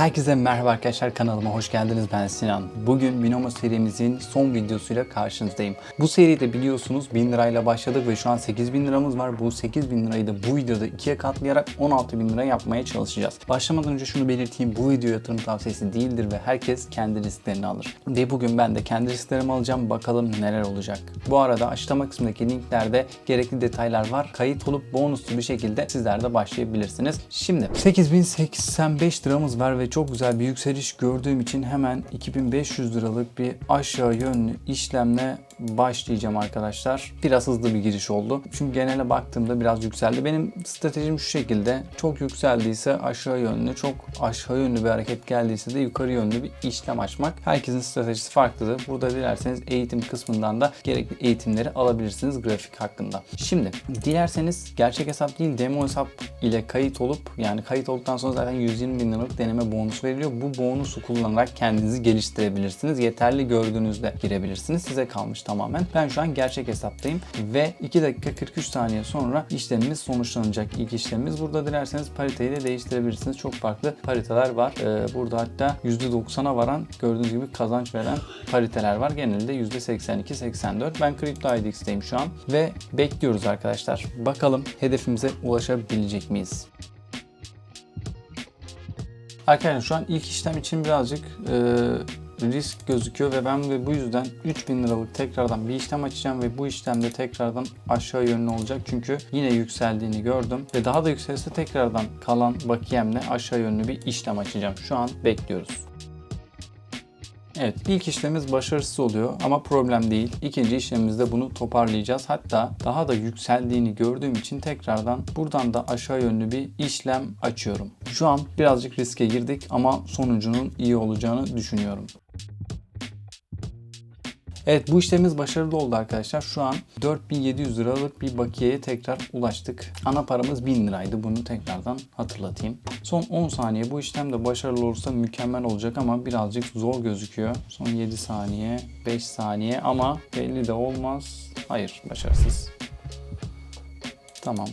Herkese merhaba arkadaşlar kanalıma hoş geldiniz ben Sinan. Bugün Binomo serimizin son videosuyla karşınızdayım. Bu seride biliyorsunuz 1000 lirayla başladık ve şu an 8000 liramız var. Bu 8000 lirayı da bu videoda ikiye katlayarak 16000 lira yapmaya çalışacağız. Başlamadan önce şunu belirteyim bu video yatırım tavsiyesi değildir ve herkes kendi risklerini alır. Ve bugün ben de kendi risklerimi alacağım bakalım neler olacak. Bu arada açıklama kısmındaki linklerde gerekli detaylar var. Kayıt olup bonuslu bir şekilde sizler de başlayabilirsiniz. Şimdi 8085 liramız var ve çok güzel bir yükseliş gördüğüm için hemen 2500 liralık bir aşağı yönlü işlemle başlayacağım arkadaşlar. Biraz hızlı bir giriş oldu. Çünkü genele baktığımda biraz yükseldi. Benim stratejim şu şekilde. Çok yükseldiyse aşağı yönlü, çok aşağı yönlü bir hareket geldiyse de yukarı yönlü bir işlem açmak. Herkesin stratejisi farklıdır. Burada dilerseniz eğitim kısmından da gerekli eğitimleri alabilirsiniz grafik hakkında. Şimdi dilerseniz gerçek hesap değil demo hesap ile kayıt olup yani kayıt olduktan sonra zaten 120 bin liralık deneme bonus veriliyor. Bu bonusu kullanarak kendinizi geliştirebilirsiniz. Yeterli gördüğünüzde girebilirsiniz. Size kalmış tamamen. Ben şu an gerçek hesaptayım ve 2 dakika 43 saniye sonra işlemimiz sonuçlanacak. İlk işlemimiz burada dilerseniz pariteyi de değiştirebilirsiniz. Çok farklı pariteler var. Ee, burada hatta %90'a varan gördüğünüz gibi kazanç veren pariteler var. Genelde %82-84. Ben Crypto IDX'teyim şu an ve bekliyoruz arkadaşlar. Bakalım hedefimize ulaşabilecek miyiz? Arkadaşlar şu an ilk işlem için birazcık e, risk gözüküyor ve ben de bu yüzden 3000 liralık tekrardan bir işlem açacağım ve bu işlemde tekrardan aşağı yönlü olacak. Çünkü yine yükseldiğini gördüm ve daha da yükselirse tekrardan kalan bakiyemle aşağı yönlü bir işlem açacağım. Şu an bekliyoruz. Evet ilk işlemimiz başarısız oluyor ama problem değil. İkinci işlemimizde bunu toparlayacağız. Hatta daha da yükseldiğini gördüğüm için tekrardan buradan da aşağı yönlü bir işlem açıyorum. Şu an birazcık riske girdik ama sonucunun iyi olacağını düşünüyorum. Evet bu işlemimiz başarılı oldu arkadaşlar. Şu an 4700 liralık bir bakiyeye tekrar ulaştık. Ana paramız 1000 liraydı. Bunu tekrardan hatırlatayım. Son 10 saniye bu işlem de başarılı olursa mükemmel olacak ama birazcık zor gözüküyor. Son 7 saniye, 5 saniye ama belli de olmaz. Hayır başarısız. Tamam.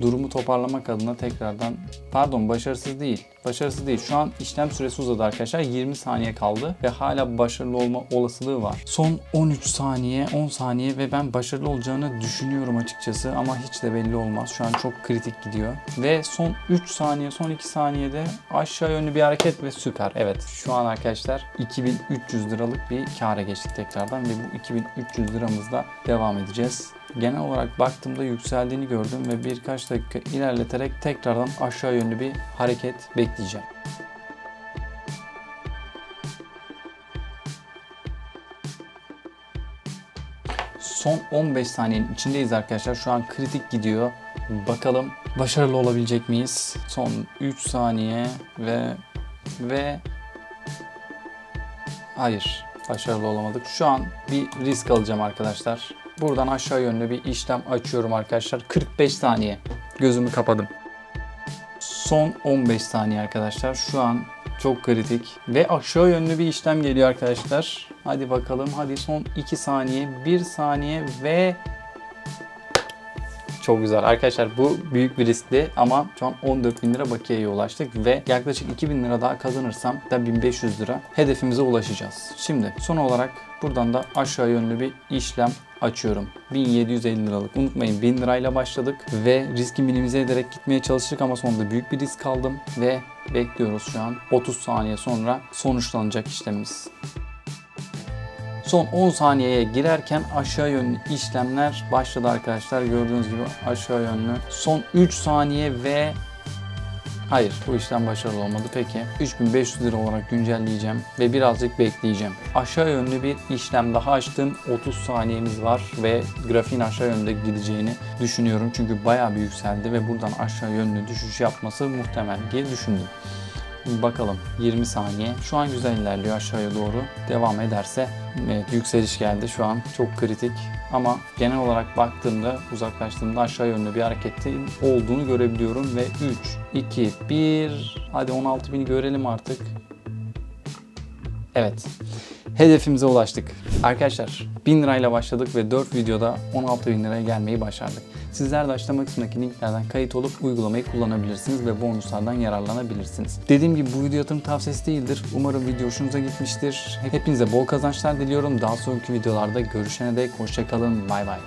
Durumu toparlamak adına tekrardan pardon başarısız değil. Başarısız değil. Şu an işlem süresi uzadı arkadaşlar. 20 saniye kaldı ve hala başarılı olma olasılığı var. Son 13 saniye, 10 saniye ve ben başarılı olacağını düşünüyorum açıkçası ama hiç de belli olmaz. Şu an çok kritik gidiyor. Ve son 3 saniye, son 2 saniyede aşağı yönlü bir hareket ve süper. Evet şu an arkadaşlar 2300 liralık bir kâra geçtik tekrardan ve bu 2300 liramızla devam edeceğiz. Genel olarak baktığımda yükseldiğini gördüm ve birkaç dakika ilerleterek tekrardan aşağı yönlü bir hareket bekleyeceğim. Son 15 saniyenin içindeyiz arkadaşlar. Şu an kritik gidiyor. Bakalım başarılı olabilecek miyiz? Son 3 saniye ve ve hayır başarılı olamadık. Şu an bir risk alacağım arkadaşlar. Buradan aşağı yönlü bir işlem açıyorum arkadaşlar. 45 saniye. Gözümü kapadım. Son 15 saniye arkadaşlar. Şu an çok kritik. Ve aşağı yönlü bir işlem geliyor arkadaşlar. Hadi bakalım. Hadi son 2 saniye, 1 saniye ve çok güzel. Arkadaşlar bu büyük bir riskli ama şu an 14 bin lira bakiyeye ulaştık ve yaklaşık 2000 lira daha kazanırsam da 1500 lira hedefimize ulaşacağız. Şimdi son olarak buradan da aşağı yönlü bir işlem açıyorum. 1750 liralık. Unutmayın 1000 lirayla başladık ve riski minimize ederek gitmeye çalıştık ama sonunda büyük bir risk aldım ve bekliyoruz şu an. 30 saniye sonra sonuçlanacak işlemimiz. Son 10 saniyeye girerken aşağı yönlü işlemler başladı arkadaşlar. Gördüğünüz gibi aşağı yönlü. Son 3 saniye ve Hayır bu işlem başarılı olmadı. Peki 3500 lira olarak güncelleyeceğim ve birazcık bekleyeceğim. Aşağı yönlü bir işlem daha açtım. 30 saniyemiz var ve grafiğin aşağı yönde gideceğini düşünüyorum. Çünkü bayağı bir yükseldi ve buradan aşağı yönlü düşüş yapması muhtemel diye düşündüm. Bakalım 20 saniye. Şu an güzel ilerliyor aşağıya doğru. Devam ederse evet, yükseliş geldi şu an. Çok kritik. Ama genel olarak baktığımda uzaklaştığımda aşağı yönlü bir hareketin olduğunu görebiliyorum. Ve 3, 2, 1. Hadi 16.000'i görelim artık. Evet. Hedefimize ulaştık. Arkadaşlar 1000 lirayla başladık ve 4 videoda 16 bin liraya gelmeyi başardık. Sizler de açıklama kısmındaki linklerden kayıt olup uygulamayı kullanabilirsiniz ve bonuslardan yararlanabilirsiniz. Dediğim gibi bu video yatırım tavsiyesi değildir. Umarım video hoşunuza gitmiştir. Hepinize bol kazançlar diliyorum. Daha sonraki videolarda görüşene dek hoşçakalın. Bay bay.